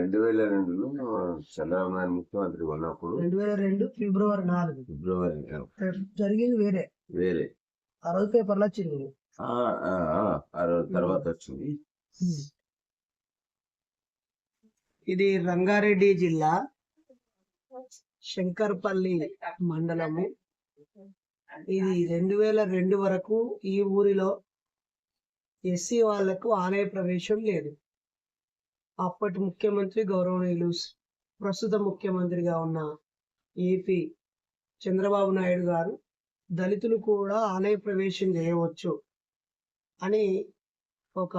రెండు వేల రెండులో చంద్రబాబు నాయుడు ముఖ్యమంత్రి ఉన్నప్పుడు రెండు వేల రెండు ఫిబ్రవరి నాలుగు. ఫిబ్రవరి జరిగింది వేరే. వేరే. ఆ రోజు పేపర్లో వచ్చింది ఆ రోజు తర్వాత వచ్చింది. ఇది రంగారెడ్డి జిల్లా శంకర్పల్లి మండలము. ఇది రెండు వేల రెండు వరకు ఈ ఊరిలో ఎస్సీ వాళ్ళకు ఆలయ ప్రవేశం లేదు. అప్పటి ముఖ్యమంత్రి గౌరవనీయులు ప్రస్తుత ముఖ్యమంత్రిగా ఉన్న ఏపీ చంద్రబాబు నాయుడు గారు దళితులు కూడా ఆలయ ప్రవేశం చేయవచ్చు అని ఒక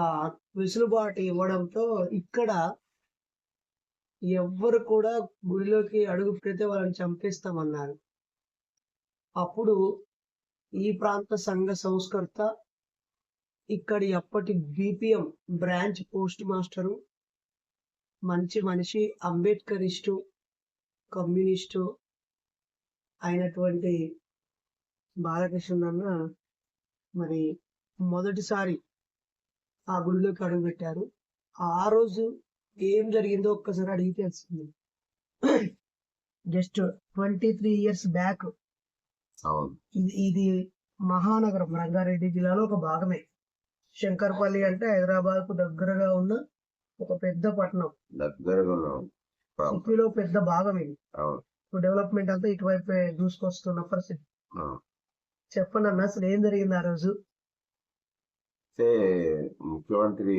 వెసులుబాటు ఇవ్వడంతో ఇక్కడ ఎవ్వరు కూడా గుడిలోకి అడుగు పెడితే వాళ్ళని చంపేస్తామన్నారు. అప్పుడు ఈ ప్రాంత సంఘ సంస్కర్త ఇక్కడి అప్పటి బీపీఎం బ్రాంచ్ పోస్ట్ మాస్టరు మంచి మనిషి అంబేద్కరిస్టు కమ్యూనిస్టు అయినటువంటి బాలకృష్ణ అన్న మరి మొదటిసారి ఆ గుడిలోకి అడుగుపెట్టారు ఆ రోజు ఏం జరిగిందో ఒక్కసారి అడిగి తెలిసింది just twenty three years back ఇది మహానగరం రంగారెడ్డి జిల్లాలో ఒక భాగమే. శంకర్పల్లి అంటే హైదరాబాద్కు దగ్గరగా ఉన్న ఒక పెద్ద పట్టణం. సిటీలో పెద్ద భాగం ఇది. డెవలప్మెంట్ అంతా ఇటువైపు దూసుకొస్తున్న పరిస్థితి. చెప్పండి అన్న అసలు ఏం జరిగింది ఆ రోజు? అయితే ముఖ్యమంత్రి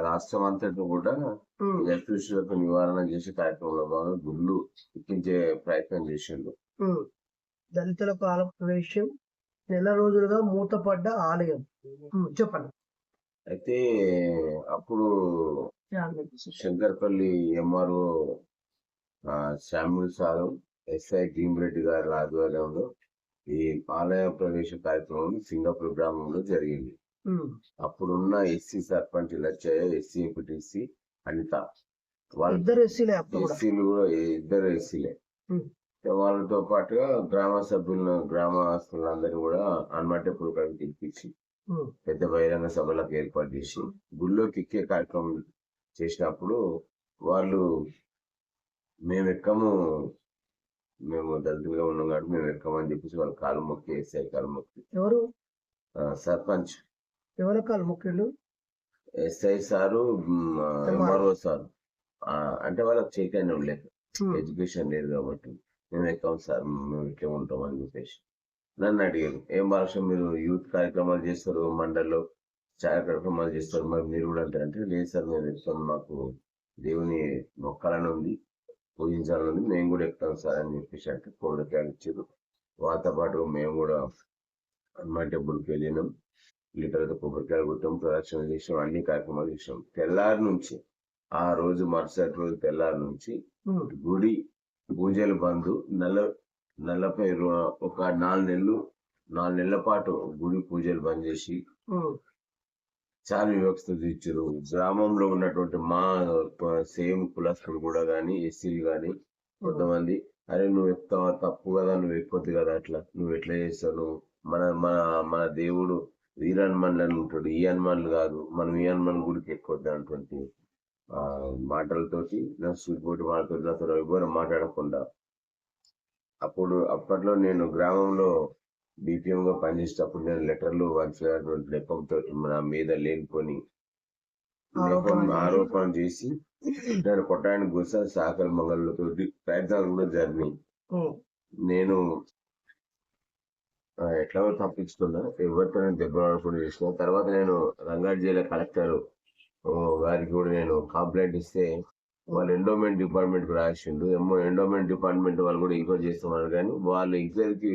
రాష్ట్రం అంతటా కూడా ఉమ్, ఎలక్ట్రిసిటీ నివారణ చేసే కార్యక్రమంలో భాగంగా గుళ్ళు ఎక్కించే ప్రయత్నం చేసిండు. దళితులకు ఆలయ ప్రవేశం నెల రోజులుగా మూతపడ్డ ఆలయం. చెప్పండి. అయితే అప్పుడు Shankarpally MRO Samuel sir SI Reddy గారి ఆధ్వర్యంలో ఈ ఆలయ ప్రవేశ కార్యక్రమం సింగపూర్ గ్రామంలో జరిగింది. అప్పుడున్న SC sarpanch Lachaiah SC MPTC Anitha. వాళ్ళ ఇద్దరు ఎస్సీలే అప్పుడు కూడా? ఇద్దరు ఎస్సీలే. వాళ్ళతో పాటుగా గ్రామ సభ్యులను గ్రామస్తులందరినీ కూడా అనమాట పురకానికి పిలిపించి పెద్ద బహిరంగ సభలకు ఏర్పాటు చేసి గుళ్ళోకి ఎక్కే కార్యక్రమం చేసినప్పుడు వాళ్ళు మేము ఎక్కము మేము దళితులుగా ఉన్నాం కాబట్టి మేము ఎక్కమని చెప్పేసి వాళ్ళ కాలు మొక్కి వేసాయి కాలు మొక్కి. ఎవరు? సర్పంచ్. ఎవరి కాలు ముఖ్యులు ఎస్ఐ సారు ఎంఆర్ఓ. సారు. అంటే వాళ్ళకి చైతన్యం లేదు ఎడ్యుకేషన్ లేదు కాబట్టి. మేము ఎక్కాం సార్ మేము ఇట్లా ఉంటాం అని చెప్పేసి. నన్ను అడిగారు. ఏం భాష మీరు యూత్ కార్యక్రమాలు చేస్తారు మండల్లో చాలా కార్యక్రమాలు చేస్తారు మరి మీరు కూడా అంటారు? అంటే లేదు సార్ మేము ఎక్కుతాం మాకు దేవుని మొక్కాలని ఉంది పూజించాలని ఉంది మేము కూడా ఎక్కుతాం సార్ అని చెప్పేసి అంటే కొబ్బరికాయలు ఇచ్చారు. వాళ్ళతో పాటు మేము కూడా హనుమాన్ టెంపుల్కి వెళ్ళినాం. లీటర్తో కొబ్బరికాయలు కొట్టాం ప్రదక్షిణ చేసాం అన్ని కార్యక్రమాలు చేసాం తెల్లారి నుంచి ఆ రోజు మరుసటి రోజు తెల్లారి నుంచి గుడి పూజలు బంద్ నెల నెలపై రో- ఒక నాలుగు నెలలు నాలుగు నెలల పాటు గుడి పూజలు బంద్ చేసి చాలా వివక్షత ఇచ్చారు గ్రామంలో ఉన్నటువంటి మా సేమ్ కులస్తులు కూడా కానీ ఎస్సీలు కానీ కొంతమంది అరే నువ్వు ఎక్కుతావా తప్పు కదా నువ్వు ఎక్కొద్దు కదా అట్లా. నువ్వు ఎట్లా చేస్తావు? మన మన మన దేవుడు వీర హనుమాన్లు అని ఉంటాడు. ఈ హనుమాన్లు కాదు. మనం ఈ హనుమాన్ గుడికి ఎక్కొద్దు అటువంటి మాటలతోటి నా సూటిపోటి మాటలతో నాతో ఎవరు మాట్లాడకుండా అప్పుడు అప్పట్లో నేను గ్రామంలో గా పనిచేసేటప్పుడు నేను లెటర్లు వంచినటువంటి నెపంతో నా మీద లేనిపోని ఆరోపణ చేసి- నేను కొట్టడానికి గుస సాకల మంగళతో ప్రయత్నాలు కూడా జరిగినాయి. ఉమ్, నేను ఎట్లా తప్పించుకున్నా. ఎవరితో నేను దెబ్బ చేసిన. తర్వాత నేను రంగారెడ్డి జిల్లా కలెక్టర్ గారికి కూడా నేను కంప్లైంట్ ఇస్తే వాళ్ళు ఎండోమెంట్ డిపార్ట్మెంట్ రాసిండు. ఏమో ఎండోమెంట్ డిపార్ట్మెంట్ వాళ్ళు కూడా ఎంక్వైరీ చేస్తున్నారు కానీ వాళ్ళు ఎంక్వైరీకి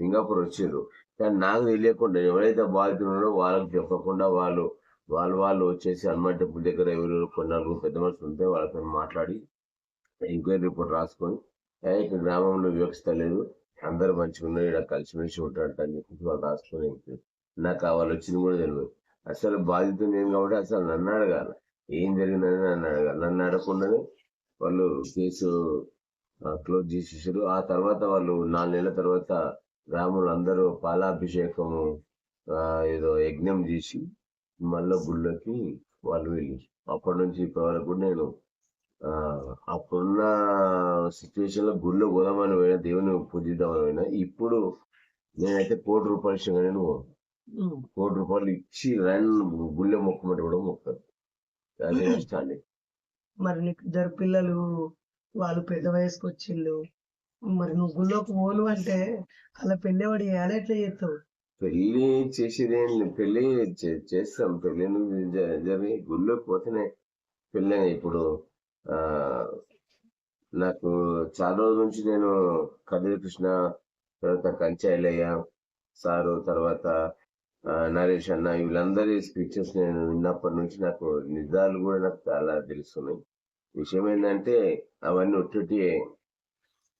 సింగపూర్ వచ్చారు కానీ నాకు తెలియకుండా ఎవరైతే బాధితులు ఉన్నారో వాళ్ళకి చెప్పకుండా వాళ్ళు వాళ్ళు వాళ్ళు వచ్చేసి హనుమాన్ టెంపుల్ దగ్గర ఎవరు కొన్ని నలుగురు పెద్ద మనుషులు ఉంటే వాళ్ళతో మాట్లాడి ఎంక్వైరీ రిపోర్ట్ రాసుకొని ఇక్కడ గ్రామంలో వివక్షత లేదు. అందరూ మంచిగా ఉన్నారు. ఇక్కడ కలిసిమెలిసి ఉంటారు అని చెప్పి వాళ్ళు రాసుకొని నాకు వాళ్ళు వచ్చింది కూడా తెలియదు అసలు బాధితులు నేను కాబట్టి అసలు నన్ను అడగాలి. ఏం జరిగిందని నన్ను అడగాలి నన్ను అడగకుండానే వాళ్ళు కేసు క్లోజ్ చేసేసారు. ఆ తర్వాత వాళ్ళు నాలుగు నెలల తర్వాత గ్రామంలో అందరూ పాలాభిషేకము ఏదో యజ్ఞం చేసి మళ్ళా గుళ్ళకి వాళ్ళు వీళ్ళు అప్పటి నుంచి ఇప్పటి వరకు కూడా నేను అప్పుడున్న సిచ్యువేషన్లో గుళ్ళో పోదామని పోయినా దేవుని పూజిద్దామని పోయినా ఇప్పుడు నేనైతే కోటి రూపాయలు ఇష్టంగా నేను. కోటి రూపాయలు ఇచ్చి రన్ గుళ్ళో మొక్కమంటే కూడా మొక్కదు మరి నీకు ఇద్దరు పిల్లలు వాళ్ళు పెద్ద వయసుకు వచ్చిళ్ళు మరి నువ్వు గుళ్ళోకి పోను అంటే అలా పెళ్ళేవాడు ఎలా ఎట్లా చేస్తావు? పెళ్ళి చేసేది. పెళ్ళి చేస్తాం. పెళ్ళి జరిగి గుళ్ళోకి పోతేనే పెళ్ళి ఇప్పుడు ఆ నాకు చాలా రోజుల నుంచి నేను కదిరి కృష్ణ తర్వాత కంచాయిలయ్య సారు తర్వాత నరేష్ అన్న వీళ్ళందరి స్పీచెస్ నేను విన్నప్పటి నుంచి నాకు నిజాలు కూడా నాకు చాలా తెలుస్తున్నాయి. విషయం ఏంటంటే అవన్నీ ఒట్టి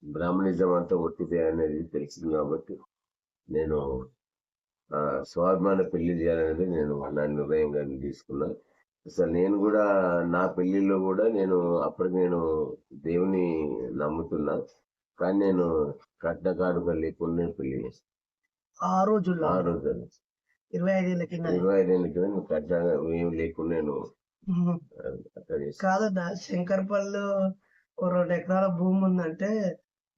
బ్రాహ్మణిజం అంతా ఒట్టిదే అనేది తెలిసింది కాబట్టి నేను స్వాభిమాన పెళ్ళి చేయాలనేది నేను నా నిర్ణయంగా తీసుకున్నా. అసలు నేను కూడా నా పెళ్ళిలో కూడా నేను అప్పటికి నేను దేవుని నమ్ముతున్నా. కానీ నేను కట్న కానుక లేకుండా పెళ్ళి చేస్తాను ఆ రోజుల్లో ఆ రోజు ఇరవై ఐదేళ్ళ కింద ఇరవై ఐదేళ్ళ కింద ఏం లేకుండా చేస్తాను కాదన్నా శంకర్పల్లిలో ఒక రెండు ఎకరాల భూమి ఉందంటే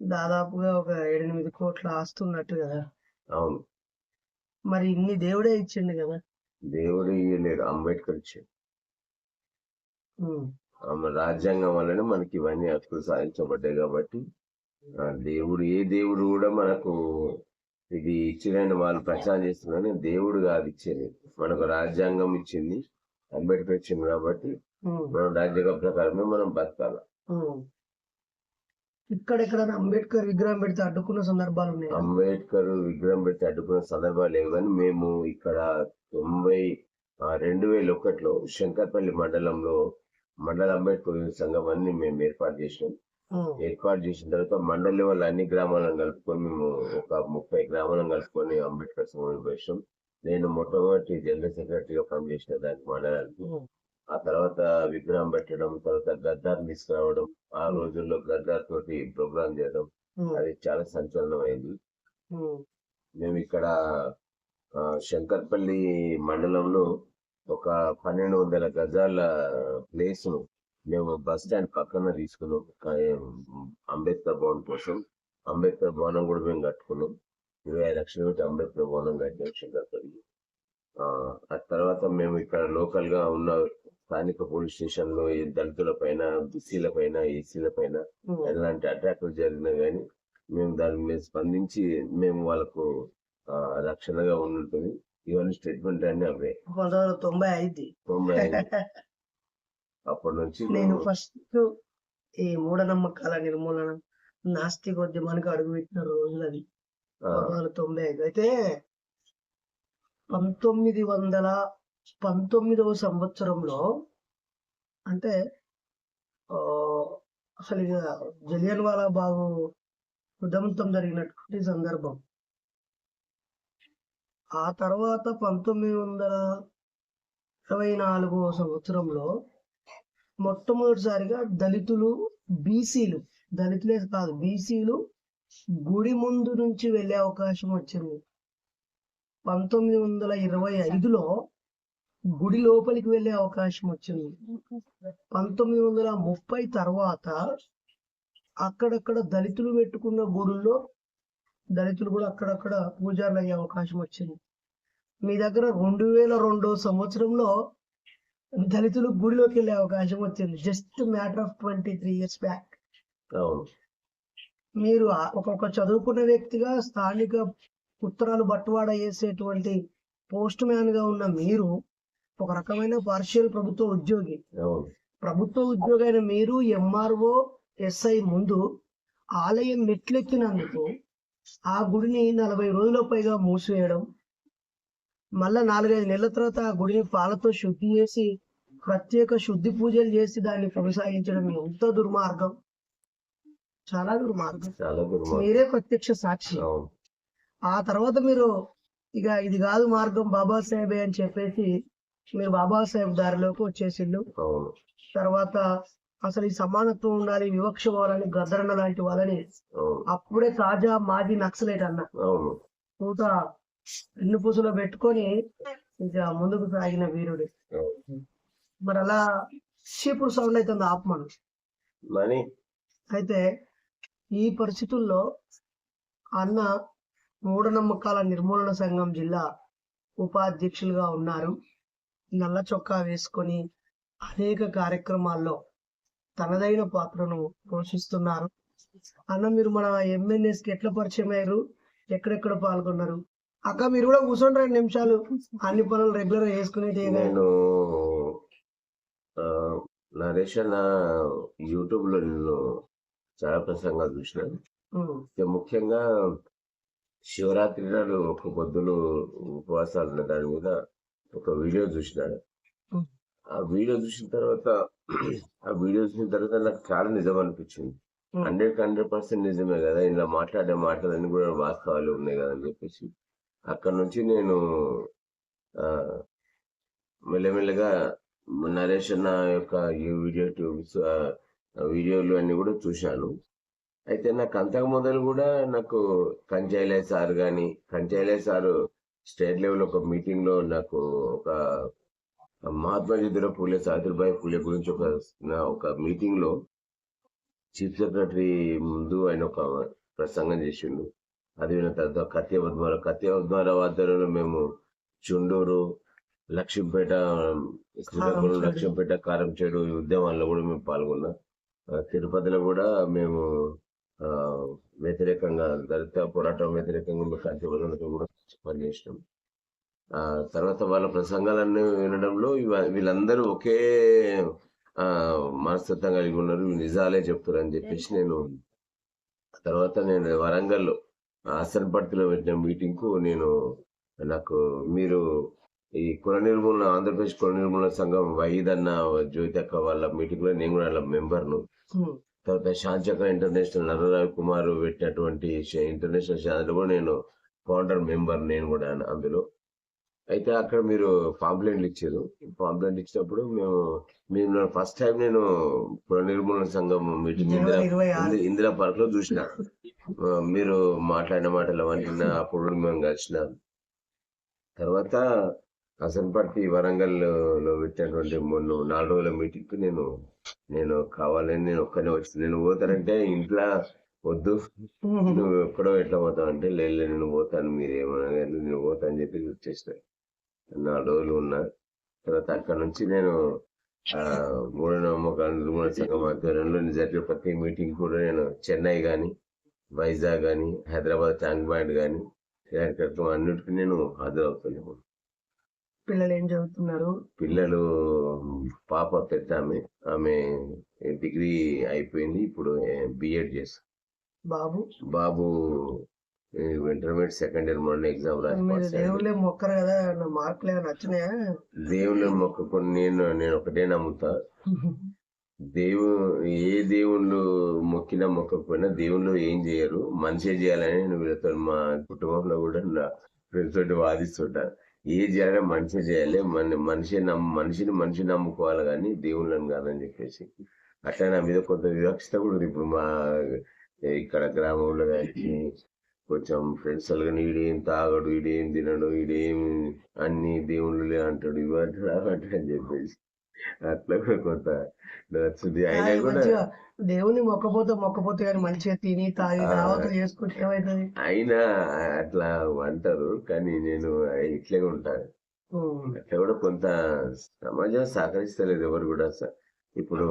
దాదాపుగా ఒక ఎనిమిది కోట్ల ఆస్తి ఉన్నట్టు కదా. అవును. మరి ఇన్ని దేవుడే ఇచ్చిండు కదా. దేవుడు ఇయ్యలేడు అంబేద్కర్ ఇచ్చాడు. రాజ్యాంగం వల్లనే మనకి ఇవన్నీ హక్కులు సాధించబడ్డాయి కాబట్టి ఆ దేవుడు ఏ దేవుడు కూడా మనకు ఇది ఇచ్చినని వాళ్ళు ప్రచారం చేస్తున్నారని దేవుడు కాదు ఇచ్చేది మనకు రాజ్యాంగం ఇచ్చింది అంబేద్కర్ ఇచ్చింది కాబట్టి. మనం రాజ్యాంగం ప్రకారమే మనం బతకాలి ఉమ్. ఇక్కడెక్కడ అంబేద్కర్ విగ్రహం పెడితే అడ్డుకున్న సందర్భాలు ఉన్నాయి అంబేద్కర్ విగ్రహం పెట్టి అడ్డుకున్న సందర్భాలు లేవు కానీ మేము ఇక్కడ తొంభై రెండు వేల ఒకటిలో శంకర్పల్లి మండలంలో మండల అంబేద్కర్ సంఘం అన్ని మేము ఏర్పాటు చేసినాం. ఏర్పాటు చేసిన తర్వాత మండల లెవెల్ అన్ని గ్రామాలను కలుపుకొని మేము ఒక ముప్పై గ్రామాలను కలుపుకొని అంబేద్కర్ సమావేశం నేను మొట్టమొదటి జనరల్ సెక్రటరీగా పనిచేసిన దానికి మండలానికి ఉమ్. ఆ తర్వాత విగ్రహం పెట్టడం తర్వాత గద్దార్ తీసుకురావడం ఆ రోజుల్లో గద్దార్ తోటి ప్రోగ్రామ్ చేయడం. అది చాలా సంచలనం అయింది. మేము ఇక్కడ శంకర్పల్లి మండలంలో ఒక పన్నెండు వందల గజాల ప్లేస్ను మేము బస్ స్టాండ్ పక్కన తీసుకున్నాం. అంబేద్కర్ భవన్ కోసం అంబేద్కర్ భవనం కూడా మేము కట్టుకున్నాం. ఇరవై ఐదు లక్షల పెట్టి అంబేద్కర్ భవనం కట్టాం శంకర్పల్లి. ఆ ఆ తర్వాత మేము ఇక్కడ లోకల్గా ఉన్న స్థానిక పోలీస్ స్టేషన్లో ఈ దళితుల పైన బీసీల పైన ఎస్సీల పైన. ఎలాంటి అటాకులు జరిగినా కానీ మేము దాని మీద స్పందించి మేము వాళ్ళకు రక్షణగా ఉంటుంది ఇవన్నీ స్టేట్మెంట్ అన్ని అవే. తొంభై ఐదు. తొంభై ఐదు. అప్పటి నుంచి నేను ఫస్ట్ ఈ మూఢనమ్మకాల నిర్మూలన నాస్తికోద్యమానికి అడుగుపెట్టిన రోజులు అది తొంభై ఐదు. అయితే పంతొమ్మిది వందల పంతొమ్మిదవ సంవత్సరంలో అంటే అసలు ఇక జలియన్ వాలా బాగు ఉదంతం జరిగినటువంటి సందర్భం. ఆ తర్వాత పంతొమ్మిది వందల ఇరవై నాలుగవ సంవత్సరంలో మొట్టమొదటిసారిగా దళితులు బీసీలు దళితులే కాదు బీసీలు గుడి ముందు నుంచి వెళ్ళే అవకాశం వచ్చింది. పంతొమ్మిది వందల ఇరవై ఐదులో గుడి లోపలికి వెళ్ళే అవకాశం వచ్చింది. పంతొమ్మిది వందల ముప్పై తర్వాత అక్కడక్కడ దళితులు పెట్టుకున్న గుడుల్లో దళితులు కూడా అక్కడక్కడ పూజారులు అయ్యే అవకాశం వచ్చింది. మీ దగ్గర రెండు వేల రెండో సంవత్సరంలో దళితులు గుడిలోకి వెళ్ళే అవకాశం వచ్చింది. Just matter of twenty three years back. మీరు ఒక్కొక్క చదువుకున్న వ్యక్తిగా స్థానిక ఉత్తరాలు బట్టువాడ వేసేటువంటి పోస్ట్ మ్యాన్గా ఉన్న మీరు ఒక రకమైన పార్షియల్ ప్రభుత్వ ఉద్యోగి. ప్రభుత్వ ఉద్యోగి అయిన మీరు ఎంఆర్ఓ ఎస్ఐ ముందు ఆలయం మెట్లెక్కినందుకు ఆ గుడిని నలభై రోజుల పైగా మూసివేయడం మళ్ళా నాలుగైదు నెలల తర్వాత ఆ గుడిని పాలతో శుద్ధి చేసి ప్రత్యేక శుద్ధి పూజలు చేసి దాన్ని కొనసాగించడం ఎంత దుర్మార్గం. చాలా దుర్మార్గం. మీరే ప్రత్యక్ష సాక్షి. ఆ తర్వాత మీరు ఇక ఇది కాదు మార్గం బాబాసాహెబే అని చెప్పేసి మీరు బాబాసాహెబ్ దారిలోకి వచ్చేసిండు. తర్వాత అసలు ఈ సమానత్వం ఉండాలి వివక్ష పోవాలని గద్దరన్న లాంటి వాళ్ళని అప్పుడే తాజా మాజీ నక్సలైట్ అన్న. అవును. ఎన్ను పూసలో పెట్టుకొని ఇంకా ముందుకు సాగిన వీరుడు. మరి అలా చీపురు సౌండ్ అవుతుంది ఆపమను మరి? అయితే ఈ పరిస్థితుల్లో అన్న మూఢనమ్మకాల నిర్మూలన సంఘం జిల్లా ఉపాధ్యక్షులుగా ఉన్నారు. నల్ల చొక్కా వేసుకొని అనేక కార్యక్రమాల్లో తనదైన పాత్రను పోషిస్తున్నారు. అన్న మీరు మన MNS కి ఎట్లా పరిచయం అయ్యారు? ఎక్కడెక్కడ పాల్గొన్నారు? అక్క మీరు కూడా కూర్చోండి రెండు నిమిషాలు. అన్ని పనులు రెగ్యులర్ చేసుకునేటి నేను నరేష్ అన్న యూట్యూబ్లో నేను చాలా ప్రసంగాలు చూసిన. ముఖ్యంగా శివరాత్రి నాడు ఒక పొద్దులు ఉపవాసాలు ఉన్న దాని మీద ఒక వీడియో చూసినాడు. ఆ వీడియో చూసిన తర్వాత ఆ వీడియో చూసిన తర్వాత నాకు చాలా నిజం అనిపించింది. హండ్రెడ్ హండ్రెడ్ పర్సెంట్ నిజమే కదా ఇలా మాట్లాడే మాటలన్నీ కూడా వాస్తవాలు ఉన్నాయి కదా అని చెప్పేసి. అక్కడ నుంచి నేను మెల్లమెల్లగా నరేష్ అన్న యొక్క ఈ వీడియో ట్యూబ్స్ వీడియోలు అన్ని కూడా చూశాను. అయితే నాకు అంతకు మొదలు కూడా నాకు కంచైలే సార్ కానీ కంచైలే సారు స్టేట్ లెవెల్ ఒక మీటింగ్లో నాకు ఒక మహాత్మాజీ దూర పూలే సావిత్రిబాయి పూలే గురించి ఒక నా ఒక మీటింగ్లో చీఫ్ సెక్రటరీ ముందు ఆయన ఒక ప్రసంగం చేసిండు. అది విన్న తర్వాత కత్య పద్మారావు కత్య పద్మారావు ఆధ్వర్యంలో మేము చుండూరు లక్ష్మీపేట శ్రీకాకుళం. లక్ష్మీపేట కారంచేడు ఈ ఉద్యమాల్లో కూడా మేము పాల్గొన్నాం. తిరుపతిలో కూడా మేము ఆ, వ్యతిరేకంగా దళిత పోరాటం వ్యతిరేకంగా మేము కత్య కూడా పనిచేసినాం. ఆ తర్వాత వాళ్ళ ప్రసంగాలన్నీ వినడంలో వీళ్ళందరూ ఒకే ఆ మనస్తత్వం కలిగి ఉన్నారు. నిజాలే చెప్తారు అని చెప్పేసి నేను తర్వాత నేను వరంగల్లో అసన్పర్తిలో పెట్టిన మీటింగ్కు నేను నాకు మీరు ఈ కుల నిర్మూలన ఆంధ్రప్రదేశ్ కుల నిర్మూలన సంఘం వహీద్ అన్న జ్యోతి అక్క వాళ్ళ మీటింగ్లో నేను కూడా వాళ్ళ మెంబర్ను. తర్వాత శాంచక్ర ఇంటర్నేషనల్ నరరావి కుమార్ పెట్టినటువంటి ఇంటర్నేషనల్ ఛానల్ కూడా నేను ఫౌండర్ మెంబర్ నేను కూడా అందులో. అయితే అక్కడ మీరు పాంప్లెంట్లు ఇచ్చారు. పాంప్లెంట్ ఇచ్చినప్పుడు మేము మేము ఫస్ట్ టైం నేను నిర్మూలన సంఘం మీటింగ్ ఇందిరా ఇందిరా పార్క్లో చూసిన మీరు మాట్లాడిన మాటలు అవన్నీ అప్పుడు మేము కలిసిన. తర్వాత అసన్పర్తి వరంగల్లో పెట్టినటువంటి మొన్న నాలుగు రోజుల మీటింగ్కు నేను నేను కావాలని నేను ఒక్కనే వచ్చి నేను పోతానంటే ఇంట్లో వద్దు. నువ్వు ఎక్కడో ఎట్లా పోతావు అంటే లేదు నేను పోతాను మీరు ఏమన్నా నేను పోతా అని చెప్పి వచ్చేసిన నాలుగు రోజులు ఉన్నా. తర్వాత అక్కడ నుంచి నేను మూఢనమ్మకాల నిర్మూలన సంఘం ఆధ్వర్యంలో జరిగే ప్రతి మీటింగ్ కూడా నేను చెన్నై కానీ వైజాగ్ కానీ హైదరాబాద్ ట్యాంక్ బ్యాండ్ కానీ కార్యక్రమం అన్నిటికీ నేను హాజరవుతున్నాను పిల్లలు ఏం చదువుతున్నారు? పిల్లలు పాప పెద్ద ఆమె ఆమె డిగ్రీ అయిపోయింది ఇప్పుడు బిఎడ్ చేస్తుంది బాబు? బాబు ఇంటర్మీడియట్ సెకండ్ ఇయర్ మొన్న ఎగ్జామ్ రాసి. దేవుళ్ళే మొక్కరు కదా నా మార్కులు ఏమైనా నచ్చినాయా దేవుళ్ళ మొక్కుకొని నేను నేను ఒకటే నమ్ముతా. దేవు ఏ దేవుళ్ళు మొక్కినా మొక్కకపోయినా దేవుళ్ళు ఏం చేయరు. మనిషే చేయాలని నేను వీళ్ళతో మా కుటుంబంలో కూడా నా ఫ్రెండ్స్ తోటి వాదిస్తుంటా. ఏ చేయాలంటే మనిషి చేయాలి. మన మనిషి నమ్మ మనిషిని మనిషి నమ్ముకోవాలి కానీ దేవుళ్ళని కాదని చెప్పేసి. అట్లా నా మీద కొంత వివక్షత కూడా ఇప్పుడు మా ఇక్కడ గ్రామంలో కానీ కొంచెం ఫ్రెండ్స్ కానీ ఈడేం తాగడు ఈడేం తినడు ఈడేం అన్ని దేవుళ్ళే అంటాడు ఇవి అంటాడు అవి అంటాడు అని చెప్పేసి. అట్లా కూడా కొంత నచ్చుది అయినా కూడా దేవుని మొక్కపోతే మొక్కపోతే కానీ మంచిగా తిని తాగి. దావతులు చేసుకుంటే ఏమవుతుంది అయినా అట్లా అంటారు కానీ నేను ఇట్లే ఉంటాను. అట్లా కూడా కొంత సమాజం సహకరిస్తలేదు ఎవరు కూడా. ఇప్పుడు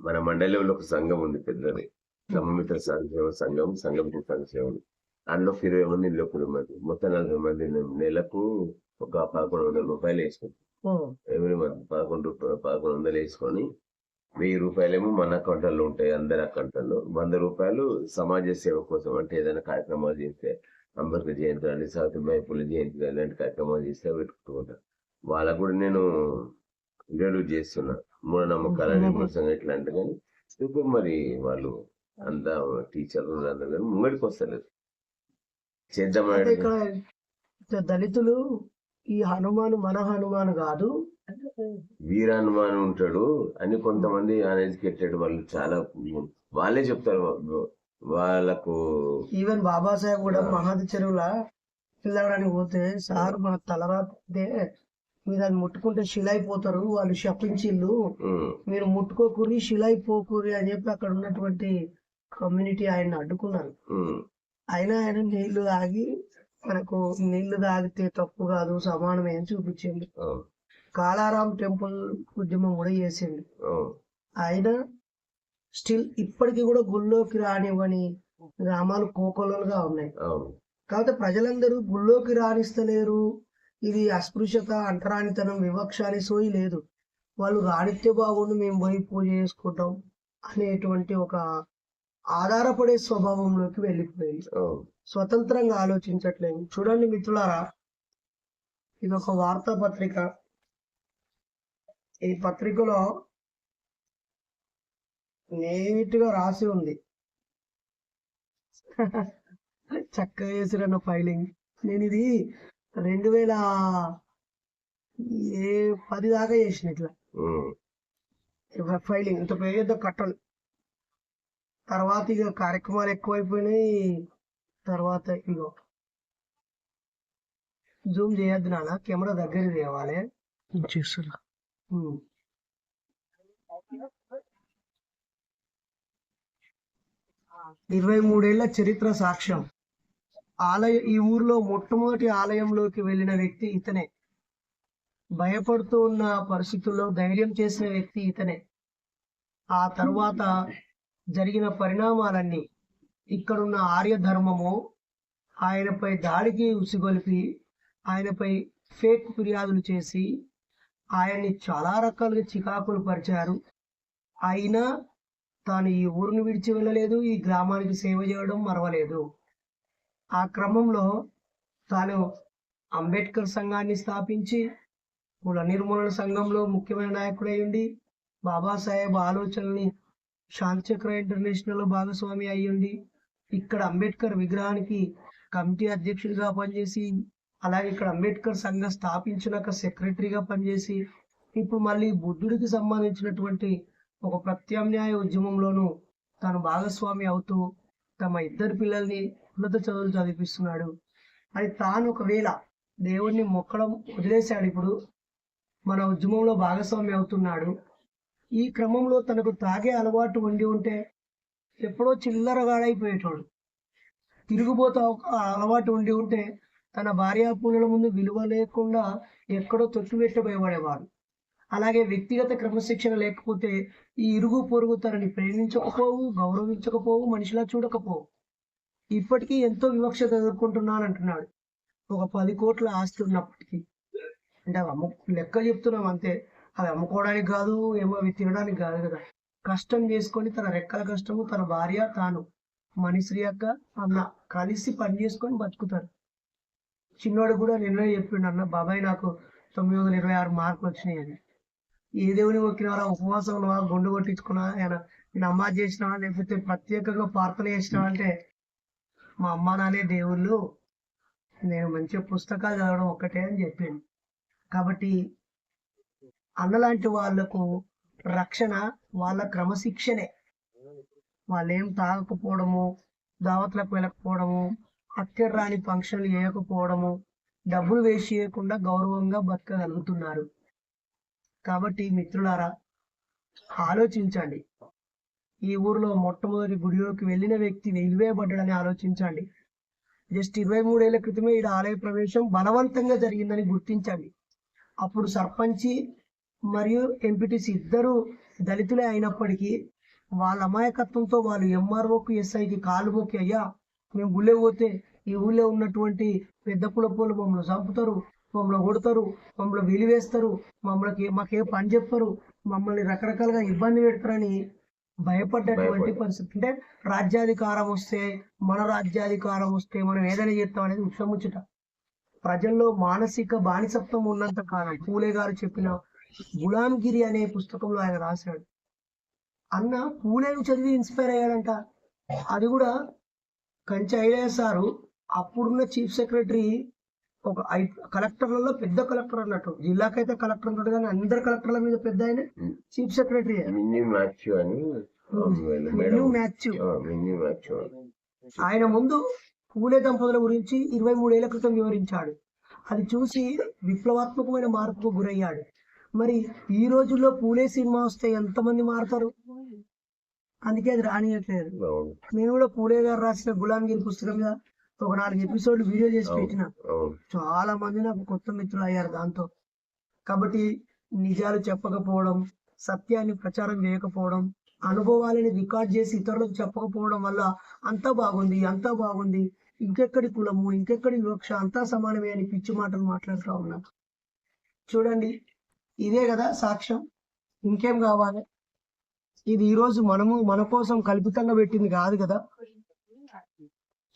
మన మండలంలో ఒక సంఘం ఉంది పెద్దది. బ్రహ్మమిత్ర సంక్షేమ సంఘం సంఘం సంక్షేమం అందులో ఇరవై మంది ఇల్లు మంది మొత్తం నలభై మంది నెలకు ఒక పదకొండు వందల రూపాయలు వేసుకుంటాం. ఎవరి మంత్ పదకొండు రూపాయలు పదకొండు వందలు వేసుకొని వెయ్యి రూపాయలేమో మన అకౌంట్లో ఉంటాయి అందరి అకౌంట్లలో. వంద రూపాయలు సమాజ సేవ కోసం అంటే ఏదైనా కార్యక్రమాలు చేస్తే అంబేద్కర్ జయంతి కానీ సావిత్రిబాయి పులి జయంతి కానీ ఇలాంటి కార్యక్రమాలు చేస్తే పెట్టుకుంటాను వాళ్ళకు కూడా నేను ఇంట్రడ్యూస్ చేస్తున్నా. మూఢనమ్మకాల నిర్మూలన ఇట్లాంటి కానీ ఇప్పుడు మరి వాళ్ళు అంతా టీచర్లు అందరూ కానీ ముంగడికి వస్తలేదు. చేద్దామని ఇక్కడ దళితులు ఈ హనుమాను మన హనుమాను కాదు. వీరానుమానం ఉంటాడు. అని కొంతమంది అన్ఎడ్యుకేటెడ్ వాళ్ళు చాలా వాళ్ళే చెప్తారు. వాళ్ళకు ఈవెన్ బాబాసాహెబ్ కూడా మహాది చెరువుల పిల్లడానికి పోతే సార్ మన తలరాతే మీరు అది ముట్టుకుంటే శిలైపోతారు. వాళ్ళు శపించిళ్ళు. మీరు ముట్టుకోకూరి శిలైపోకూరి అని చెప్పి అక్కడ ఉన్నటువంటి కమ్యూనిటీ ఆయన అడ్డుకున్నారు అయినా ఆయన నీళ్ళు తాగి మనకు నీళ్ళు తాగితే తప్పు కాదు సమానమే అని చూపించింది కాలారాం టెంపుల్ ఉద్యమం కూడా చేసింది ఆయన స్టిల్ ఇప్పటికీ కూడా గుళ్ళోకి రానివ్వని గ్రామాలు కోకొల్లలుగా ఉన్నాయి. కాకపోతే ప్రజలందరూ గుళ్ళోకి రాణిస్తలేరు. ఇది అస్పృశ్యత అంటరానితనం వివక్ష అనే సోయి లేదు. వాళ్ళు రాణిత్య బాగుండు మేము పోయి పూజ చేసుకుంటాం అనేటువంటి ఒక ఆధారపడే స్వభావంలోకి వెళ్ళిపోయింది. స్వతంత్రంగా ఆలోచించట్లేదు. చూడండి మిత్రులారా ఇది ఒక వార్తాపత్రిక. ఈ పత్రికలో నీట్గా రాసి ఉంది. చక్కగా చేసిన ఫైలింగ్. నేను ఇది రెండు వేల ఏ పది దాకా చేసిన ఇట్లా. ఫైలింగ్. ఇంత పెద్ద కట్టలు. తర్వాత ఇక కార్యక్రమాలు ఎక్కువైపోయినాయి. తర్వాత ఇగో జూమ్ చేయొద్దు నాన్న కెమెరా దగ్గర తేవాలి. చేస్తున్నా. ఇరవై మూడేళ్ళ చరిత్ర సాక్ష్యం. ఆలయ ఈ ఊర్లో మొట్టమొదటి ఆలయంలోకి వెళ్ళిన వ్యక్తి ఇతనే. భయపడుతూ ఉన్న పరిస్థితుల్లో ధైర్యం చేసిన వ్యక్తి ఇతనే. ఆ తర్వాత జరిగిన పరిణామాలన్నీ ఇక్కడున్న ఆర్య ధర్మము ఆయనపై దాడికి ఉసిగొలిపి ఆయనపై ఫేక్ ఫిర్యాదులు చేసి ఆయన్ని చాలా రకాలుగా చికాకులు పరిచారు. అయినా తాను ఈ ఊరిని విడిచి వెళ్ళలేదు ఈ గ్రామానికి సేవ చేయడం మరవలేదు. ఆ క్రమంలో తాను అంబేద్కర్ సంఘాన్ని స్థాపించి కుల నిర్మూలన సంఘంలో ముఖ్యమైన నాయకుడై ఉండి బాబాసాహెబ్ ఆలోచనల్ని శాంతిచక్ర ఇంటర్నేషనల్ భాగస్వామి అయ్యండి ఇక్కడ అంబేద్కర్ విగ్రహానికి కమిటీ అధ్యక్షుడిగా పనిచేసి అలాగే ఇక్కడ అంబేద్కర్ సంఘం స్థాపించినాక సెక్రటరీగా పనిచేసి ఇప్పుడు మళ్ళీ బుద్ధుడికి సంబంధించినటువంటి ఒక ప్రత్యామ్నాయ ఉద్యమంలోనూ తాను భాగస్వామి అవుతూ తమ ఇద్దరు పిల్లల్ని ఉన్నత చదువులు చదివిస్తున్నాడు అది తాను ఒకవేళ దేవుణ్ణి మొక్కడం వదిలేశాడు ఇప్పుడు మన ఉద్యమంలో భాగస్వామి అవుతున్నాడు ఈ క్రమంలో తనకు తాగే అలవాటు ఉండి ఉంటే ఎప్పుడో చిల్లరగాడైపోయేటోడు. తిరుగుబోతూ ఒక అలవాటు ఉండి ఉంటే తన భార్యాపూర్ణుల ముందు విలువ లేకుండా ఎక్కడో తొట్టిపెట్టబోయేవాడేవాడు అలాగే వ్యక్తిగత క్రమశిక్షణ లేకపోతే ఈ ఇరుగు పొరుగు తనని ప్రేమించకపోవు గౌరవించకపోవు మనిషిలా చూడకపోవు. ఇప్పటికీ ఎంతో వివక్షత ఎదుర్కొంటున్నాను అంటున్నాడు ఒక పది కోట్ల ఆస్తి ఉన్నప్పటికీ. అంటే అవి లెక్క చెప్తున్నాం అంతే. అవి అమ్ముకోవడానికి కాదు ఏమో అవి తినడానికి కాదు కదా. కష్టం చేసుకొని తన రెక్కల కష్టము తన భార్య తాను మనిశ్రీ అక్క అన్న కలిసి పని చేసుకొని బతుకుతారు. చిన్నోడు కూడా నిన్న చెప్పిండు అన్న బాబాయ్ నాకు తొమ్మిది వందల ఇరవై ఆరు మార్కులు వచ్చినాయి అని. ఏ దేవుని మొక్కినవారా ఉపవాసం ఉన్నవా? గుండు కొట్టించుకున్నా ఆయన నమాజ్ చేసినావా లేకపోతే ప్రత్యేకంగా ప్రార్థన చేసినావా అంటే మా అమ్మ నానే దేవుళ్ళు. నేను మంచిగా పుస్తకాలు చదవడం ఒక్కటే అని చెప్పాను కాబట్టి అన్నలాంటి వాళ్ళకు రక్షణ వాళ్ళ క్రమశిక్షణే. వాళ్ళు ఏం తాగకపోవడము దావత్లకు వెళ్ళకపోవడము అక్కర్రాని ఫంక్షన్లు వేయకపోవడము డబ్బులు వేస్ట్ చేయకుండా గౌరవంగా బతకగలుగుతున్నారు. కాబట్టి మిత్రులారా ఆలోచించండి. ఈ ఊరిలో మొట్టమొదటి గుడిలోకి వెళ్ళిన వ్యక్తి వెలివేయబడ్డాడని ఆలోచించండి. జస్ట్ ఇరవై మూడేళ్ళ క్రితమే ఈ ఆలయ ప్రవేశం బలవంతంగా జరిగిందని గుర్తించండి. అప్పుడు సర్పంచి మరియు ఎంపీటీసీ ఇద్దరు దళితులే అయినప్పటికీ వాళ్ళ అమాయకత్వంతో వాళ్ళు ఎంఆర్ఓకి ఎస్ఐకి కాలు మొక్కి అయ్యా మేము ఊళ్ళో పోతే ఈ ఊళ్ళో ఉన్నటువంటి పెద్ద కులపోలు మమ్మల్ని చంపుతారు మమ్మల్ని కొడతారు మమ్మల్ని వెలివేస్తారు మమ్మల్ని మాకే పని చెప్పరు మమ్మల్ని రకరకాలుగా ఇబ్బంది పెడతారని భయపడ్డటువంటి. పరిస్థితి అంటే రాజ్యాధికారం వస్తే మన రాజ్యాధికారం వస్తే మనం ఏదైనా చేస్తాం అనేది ఉచ్చముచ్చట ప్రజల్లో మానసిక బానిసత్వం ఉన్నంత కాలం పూలే గారు చెప్పిన గులాంగిరి అనే పుస్తకంలో ఆయన రాశాడు. అన్న పూలేను చదివి ఇన్స్పైర్ అయ్యాడంట. అది కూడా కంచి ఐలయ్య సారు అప్పుడున్న చీఫ్ సెక్రటరీ ఒక ఐ కలెక్టర్లలో పెద్ద కలెక్టర్ అన్నట్టు. జిల్లాకైతే కలెక్టర్ ఉంటాడు కానీ అందరు కలెక్టర్ల మీద పెద్ద ఆయన చీఫ్ సెక్రటరీ మ్యాచ్ ఆయన ముందు పూలే దంపతుల గురించి ఇరవై మూడేళ్ళ క్రితం వివరించాడు. అది చూసి విప్లవాత్మకమైన మార్పుకు గురయ్యాడు. మరి ఈ రోజుల్లో పూలే సినిమా వస్తే ఎంతమంది మారుతారు? అందుకే అది రానియట్లేదు. నేను కూడా పూలే గారు రాసిన గులాంగిరి పుస్తకం మీద ఒక నాలుగు ఎపిసోడ్లు వీడియో చేసి పెట్టిన. చాలా మంది నాకు కొత్త మిత్రులు అయ్యారు దాంతో. కాబట్టి నిజాలు చెప్పకపోవడం సత్యాన్ని ప్రచారం చేయకపోవడం అనుభవాలని రికార్డ్ చేసి ఇతరులకు చెప్పకపోవడం వల్ల అంతా బాగుంది అంతా బాగుంది. ఇంకెక్కడి కులము ఇంకెక్కడి వివక్ష అంతా సమానమే అని పిచ్చి మాటలు మాట్లాడుతూ ఉన్నా. చూడండి ఇదే కదా సాక్ష్యం. ఇంకేం కావాలి? ఇది ఈరోజు మనము మన కోసం కల్పితంగా పెట్టింది కాదు కదా.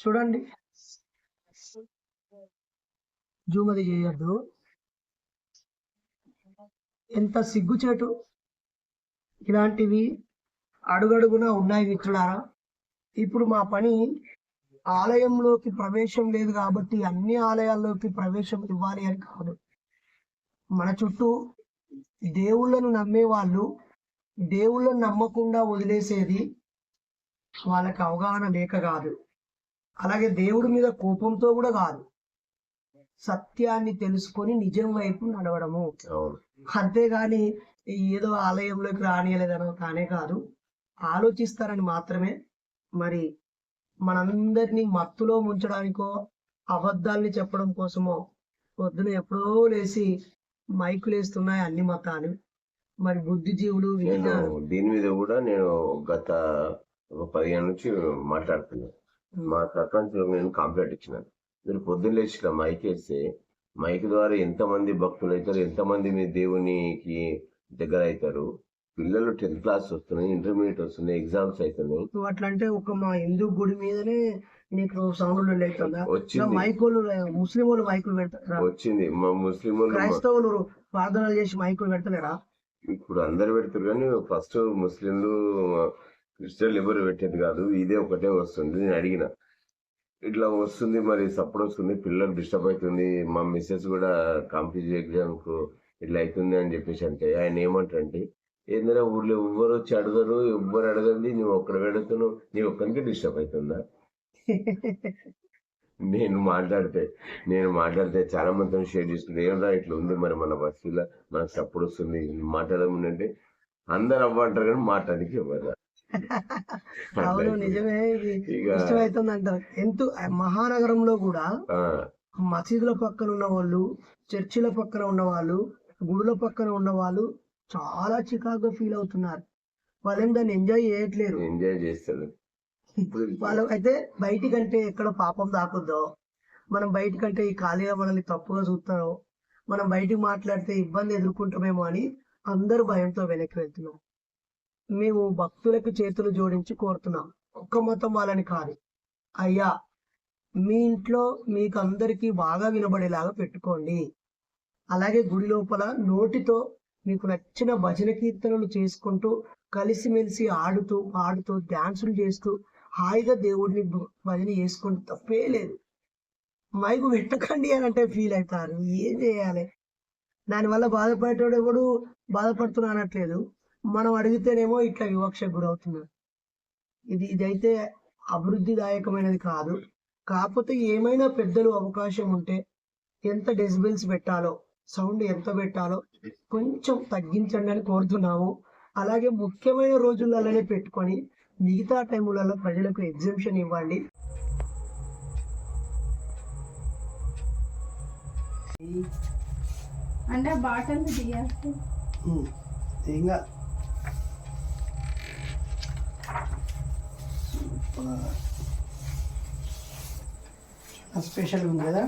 చూడండి. జూమ్ అది చేయొద్దు. ఎంత సిగ్గుచేటు. ఇలాంటివి అడుగడుగున ఉన్నాయి మిత్రులారా. ఇప్పుడు మా పని ఆలయంలోకి ప్రవేశం లేదు కాబట్టి అన్ని ఆలయాల్లోకి ప్రవేశం ఇవ్వాలి అని కాదు. మన చుట్టూ దేవుళ్ళను నమ్మే వాళ్ళు దేవుళ్ళను నమ్మకుండా వదిలేసేది వాళ్ళకి అవగాహన లేక కాదు. అలాగే దేవుడి మీద కోపంతో కూడా కాదు. సత్యాన్ని తెలుసుకొని నిజం వైపు నడవడము. అంతేగాని ఏదో ఆలయంలోకి రానియలేదనో కానే కాదు. ఆలోచిస్తారని మాత్రమే మరి మనందరినీ మత్తులో ముంచడానికో అబద్ధాల్ని చెప్పడం కోసమో పొద్దున ఎప్పుడో లేచి మైకులు వేస్తున్నాయి అన్ని మతాలు. మరి బుద్ధిజీవులు నేను దీని మీద కూడా నేను గత ఒక పదిహేను నుంచి మాట్లాడుతున్నాను మా సర్పంచ్ నేను కంప్లైంట్ ఇచ్చినాను మీరు పొద్దున్న లేచి ఇట్లా మైక్ వేస్తే మైక్ ద్వారా ఎంతమంది భక్తులు అవుతారు ఎంతమంది మీ దేవునికి దగ్గర అవుతారు? పిల్లలు టెన్త్ క్లాస్ వస్తున్నాయి ఇంటర్మీడియట్ వస్తున్నాయి ఎగ్జామ్స్ అవుతున్నాయి. అట్లా అంటే ఒక మా హిందూ గుడి మీదనే నీకు సౌండ్ లేకుండా మైకులు ముస్లిం వాళ్ళు మైకులు పెడతారా వచ్చింది. మా ముస్లిం క్రైస్తవులు ప్రార్థనలు చేసి మైకులు పెడతలేరా? ఇప్పుడు అందరు పెడతారు కానీ ఫస్ట్ ముస్లింలు క్రిస్టియన్లు ఎవరు పెట్టేది కాదు. ఇదే ఒకటే వస్తుంది. నేను అడిగిన. ఇట్లా వస్తుంది మరి సపోర్ట్ వస్తుంది పిల్లలు డిస్టర్బ్ అవుతుంది మా మిస్సెస్ కూడా కాంపిటేటివ్ ఎగ్జామ్కు ఇట్లా అవుతుంది అని చెప్పేసి అంటే ఆయన ఏమంటారంటే ఏంటంటే ఊర్లో ఎవ్వరు వచ్చి అడగరు ఎవ్వరు అడగండి నువ్వు ఒక్కడ పెడుతున్నావు నీ ఒక్కరికి డిస్టర్బ్ అవుతుందా? నేను మాట్లాడితే నేను మాట్లాడితే చాలా మందితో షేర్ చేసుకుంటే ఏమన్నా ఇట్లా ఉంది మరి మన బస్సులో మనకు సపోర్ట్ వస్తుంది. మాట్లాడమంటే అందరు అవ్వంటారు కానీ మాట్లాడికి ఇవ్వరు? అవును నిజమే ఇష్టమవుతుంది అంటారు ఎంత మహానగరంలో కూడా మసీదుల పక్కన ఉన్న వాళ్ళు చర్చిల పక్కన ఉన్న వాళ్ళు గుడుల పక్కన ఉన్న వాళ్ళు చాలా చికాకుగా ఫీల్ అవుతున్నారు. వాళ్ళేం దాన్ని ఎంజాయ్ చేయట్లేరు. ఎంజాయ్ చేస్తారు. వాళ్ళకి అయితే బయటి కంటే ఎక్కడ పాపం దాకుద్దో మనం బయటికంటే ఈ ఖాళీగా మనల్ని తప్పుగా చూస్తారో మనం బయటికి మాట్లాడితే ఇబ్బంది ఎదుర్కొంటామేమో అని అందరూ భయంతో వెనక్కి వెళ్తున్నాం. మేము భక్తులకు చేతులు జోడించి కోరుతున్నాం. ఒక్క మతం వాళ్ళని కాదు. అయ్యా మీ ఇంట్లో మీకు అందరికీ బాగా వినబడేలాగా పెట్టుకోండి. అలాగే గుడి లోపల నోటితో మీకు నచ్చిన భజన కీర్తనలు చేసుకుంటూ కలిసిమెలిసి ఆడుతూ పాడుతూ డ్యాన్సులు చేస్తూ హాయిగా దేవుడిని భజన చేసుకుంటూ తప్పే లేదు. మైకు పెట్టకండి అని అంటే ఫీల్ అవుతారు. ఏం చేయాలి? దానివల్ల బాధపడేటోడు ఎవడు బాధపడుతున్నా అనట్లేదు. మనం అడిగితేనేమో ఇట్లా వివక్షకు గురవుతున్నారు ఇది ఇదైతే అభివృద్ధిదాయకమైనది కాదు. కాకపోతే ఏమైనా పెద్దలు అవకాశం ఉంటే ఎంత డెసిబిల్స్ పెట్టాలో సౌండ్ ఎంత పెట్టాలో కొంచెం తగ్గించండి అని కోరుతున్నాము. అలాగే ముఖ్యమైన రోజులలోనే పెట్టుకొని మిగతా టైములలో ప్రజలకు ఎగ్జిబిషన్ ఇవ్వండి. అంటే బాటలు తీయాలి ఇంకా స్పెషల్ ఉంది కదా?